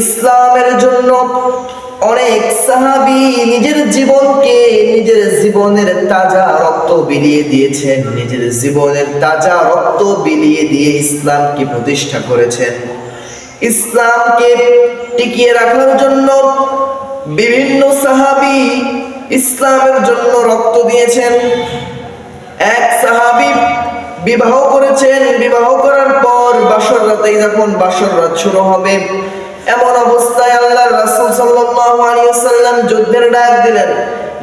ইসলামের জন্য অনেক সাহাবি নিজের জীবনকে নিজের জীবনের তাজা রক্ত বিলিয়ে দিয়েছেন, নিজের জীবনের তাজা রক্ত বিলিয়ে দিয়ে ইসলামকে প্রতিষ্ঠা করেছেন। ইসলামকে টিকিয়ে রাখার জন্য বিভিন্ন সাহাবি ইসলামের জন্য রক্ত দিয়েছেন। এক সাহাবি বিবাহ করেছেন, বিবাহ করার পর বাসর রাতেই যখন বাসর রাত শুরু হবে এমন অবস্থায় আল্লাহ আলাইহি ওয়াসাল্লাম যুদ্ধের ডাক দিলেন।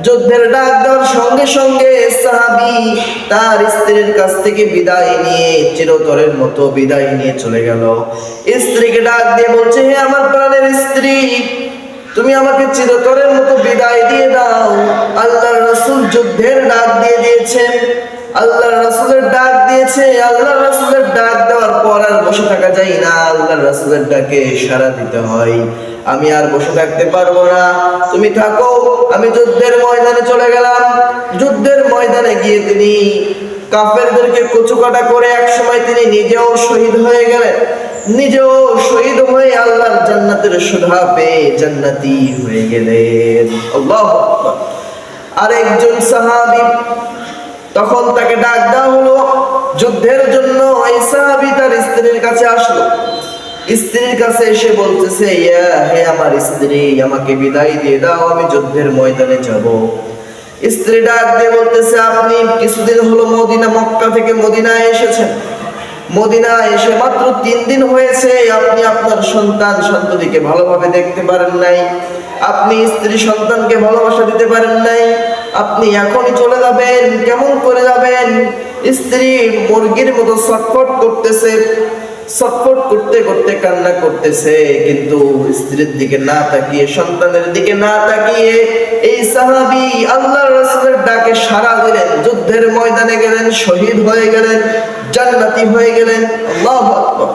যুদ্ধের ডাক দেওয়ার সঙ্গে সঙ্গে সাহাবি তার স্ত্রীর কাছ থেকে বিদায় নিয়ে চিরতরের মতো বিদায় নিয়ে চলে গেল। স্ত্রীকে ডাক দিয়ে বলছে, হে আমার প্রাণের স্ত্রী, তুমি আমাকে চিরতরের মতো বিদায় দিয়ে দাও। আল্লাহ রসুল যুদ্ধের ডাক দিয়ে দিয়েছেন। আল্লাহ রসুলের ডাক দিয়েছে আল্লাহ রসুলের ডাক দেওয়ার পর আর বসে থাকা যায় না আল্লাহ রসুলের ডাকে সাড়া দিতে হয়। আমি আর বসে থাকতে পারব না। তুমি থাকো, আমি যুদ্ধের ময়দানে চলে গেলাম। যুদ্ধের ময়দানে গিয়ে তিনি কাফেরদেরকে কচুকাটা করে এক সময় তিনি নিজেও শহীদ হয়ে গেলেন। নিজেও শহীদ হয়ে আল্লাহর জান্নাতের সুধা পেয়ে জান্নাতি হয়ে গেলেন। আরেকজন সাহাবী তখন তাকে ডাক দেওয়া হলো, যুদ্ধের জন্য এই সাহাবী তার স্ত্রীর কাছে আসলো। স্ত্রীর কাছে এসে বলতেছে, ইয়া হে আমার স্ত্রী, আমাকে বিদায় দিয়ে দাও, আমি যুদ্ধের ময়দানে যাব। স্ত্রী ডাক দিয়ে বলতেছে, আপনি কিছুদিন হলো মদিনা, মক্কা থেকে মদিনায় এসেছেন। মদিনা এসে মাত্র তিন দিন হয়েছে, আপনি আপনার সন্তান সন্ততিকে ভালোভাবে দেখতে পারেন নাই। আপনি স্ত্রী সন্তানকে ভালোবাসা দিতে পারেন নাই। আপনি এখনই চলে যাবেন, কেমন করে যাবেন? স্ত্রী মুরগির মতো ছটফট করতেছে, ছটফট করতে করতে কান্না করতেছে, কিন্তু স্ত্রীর দিকে না তাকিয়ে, সন্তানের দিকে না তাকিয়ে এই সাহাবী আল্লাহ রাসূলের ডাকে সাড়া দিলেন, যুদ্ধের ময়দানে গেলেন, শহীদ হয়ে গেলেন, জান্নাতি হয়ে গেলেন। আল্লাহু আকবার।